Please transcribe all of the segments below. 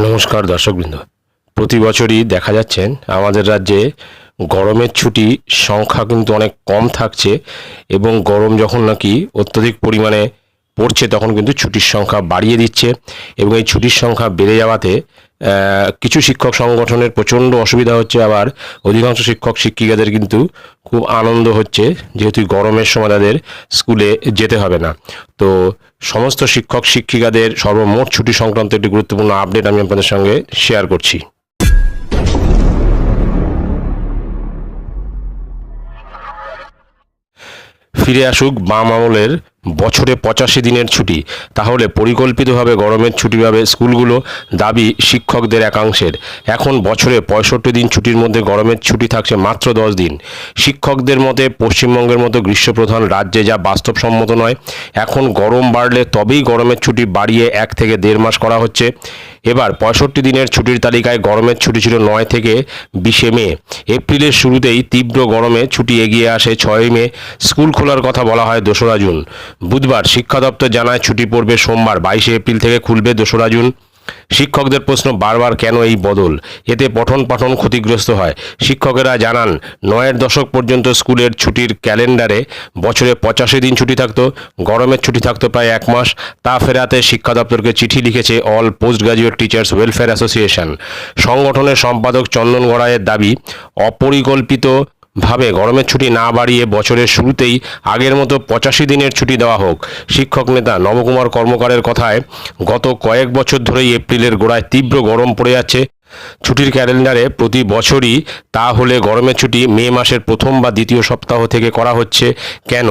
নমস্কার দর্শকবৃন্দ। প্রতি বছরই দেখা যাচ্ছেন আমাদের রাজ্যে গরমের ছুটি সংখ্যা কিন্তু অনেক কম থাকছে এবং গরম যখন নাকি অত্যধিক পরিমাণে পড়ছে তখন কিন্তু ছুটির সংখ্যা বাড়িয়ে দিচ্ছে এবং এই ছুটির সংখ্যা বেড়ে যাওয়াতে কিছু শিক্ষক সংগঠনের প্রচণ্ড অসুবিধা হচ্ছে আবার। অধিকাংশ শিক্ষক, শিক্ষিকাদের কিন্তু খুব আনন্দ হচ্ছে, যেহেতু গরমের সময় তাদের স্কুলে যেতে হবে না। তো সমস্ত শিক্ষক, শিক্ষিকাদের সর্বমোট ছুটি সংক্রান্ত একটি গুরুত্বপূর্ণ আপডেট আমি আপনাদের সঙ্গে শেয়ার করছি। ফিরে আসুক বাম আমলের বছরে পঁচাশি দিনের ছুটি। তাহলে পরিকল্পিতভাবে গরমের ছুটি পাবে স্কুলগুলো, দাবি শিক্ষকদের একাংশের। এখন বছরে পঁয়ষট্টি দিন ছুটির মধ্যে গরমের ছুটি থাকছে মাত্র দশ দিন। শিক্ষকদের মতে, পশ্চিমবঙ্গের মতো গ্রীষ্মপ্রধান রাজ্যে যা বাস্তবসম্মত নয়, এখন গরম বাড়লে তবেই গরমের ছুটি বাড়িয়ে এক থেকে দেড় মাস করা হচ্ছে। এবার পঁয়ষট্টি দিনের ছুটির তালিকায় গরমের ছুটি ছিল নয় থেকে বিশে মে। এপ্রিলের শুরুতেই তীব্র গরমে ছুটি এগিয়ে আসে ছয় মে। স্কুল খোলার কথা বলা হয় দোসরা জুন। বুধবার শিক্ষা দপ্তর জানায় ছুটি পড়বে সোমবার, বাইশে এপ্রিল থেকে খুলবে দোসরা জুন। শিক্ষকদের প্রশ্ন বারবার কেন এই বদল? এতে পঠন পাঠন ক্ষতিগ্রস্ত হয়। শিক্ষকেরা জানান, নয়ের দশক পর্যন্ত স্কুলের ছুটির ক্যালেন্ডারে বছরে পঁচাশি দিন ছুটি থাকতো, গরমের ছুটি থাকতো প্রায় এক মাস। তা ফেরাতে শিক্ষা দপ্তরকে চিঠি লিখেছে all post graduate teachers welfare association. সংগঠনের সম্পাদক চন্দন গড়াইয়ের দাবি, অপরিকল্পিত ভাবে গরমের ছুটি না বাড়িয়ে বছরের শুরুতেই আগের মতো পঁচাশি দিনের ছুটি দেওয়া হোক। শিক্ষক নেতা নবকুমার কর্মকারের কথায়, গত কয়েক বছর ধরেই এপ্রিলের গোড়ায় তীব্র গরম পড়ে যাচ্ছে। ছুটির ক্যালেন্ডারে প্রতি বছরই তা হলে গরমের ছুটি মে মাসের প্রথম বা দ্বিতীয় সপ্তাহ থেকে করা হচ্ছে। কেন?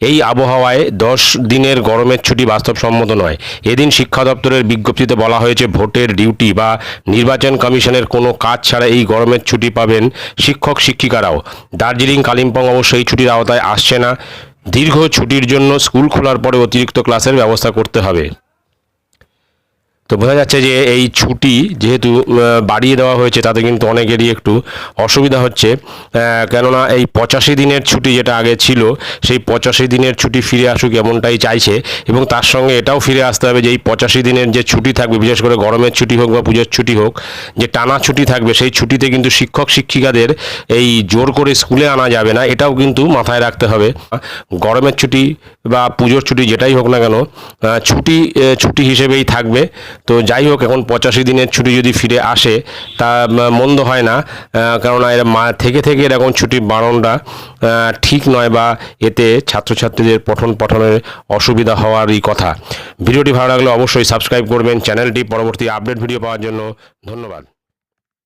এই আবহাওয়ায় দশ দিনের গরমের ছুটি বাস্তবসম্মত নয়। এদিন শিক্ষা দপ্তরের বিজ্ঞপ্তিতে বলা হয়েছে ভোটের ডিউটি বা নির্বাচন কমিশনের কোনো কাজ ছাড়া এই গরমের ছুটি পাবেন শিক্ষক শিক্ষিকারাও। দার্জিলিং, কালিম্পং অবশ্য এই ছুটির আওতায় আসছে না। দীর্ঘ ছুটির জন্য স্কুল খোলার পরে অতিরিক্ত ক্লাসের ব্যবস্থা করতে হবে। তো বোঝা যাচ্ছে যে এই ছুটি যেহেতু বাড়িয়ে দেওয়া হয়েছে, তাতে কিন্তু অনেকেরই একটু অসুবিধা হচ্ছে। কেননা এই পঁচাশি দিনের ছুটি যেটা আগে ছিল, সেই পঁচাশি দিনের ছুটি ফিরে আসুক এমনটাই চাইছে এবং তার সঙ্গে এটাও ফিরে আসতে হবে যে এই পঁচাশি দিনের যে ছুটি থাকবে, বিশেষ করে গরমের ছুটি হোক বা পুজোর ছুটি হোক, যে টানা ছুটি থাকবে, সেই ছুটিতে কিন্তু শিক্ষক, শিক্ষিকাদের এই জোর করে স্কুলে আনা যাবে না, এটাও কিন্তু মাথায় রাখতে হবে। গরমের ছুটি বা পুজোর ছুটি যেটাই হোক না কেন ছুটি ছুটি হিসেবেই থাকবে। তো যাই হোক, এখন পঁচাশি দিনের ছুটি যদি ফিরে আসে, তা মন্দ হয় না কেননা এরা মা, থেকে থেকে এরকম ছুটি বাড়নটা ঠিক নয় বা এতে ছাত্রছাত্রীদের পঠন পঠনের অসুবিধা হওয়ারই কথা। ভিডিওটি ভালো লাগলে অবশ্যই সাবস্ক্রাইব করবেন, চ্যানেলটি পরবর্তী আপডেট ভিডিও পাওয়ার জন্য ধন্যবাদ।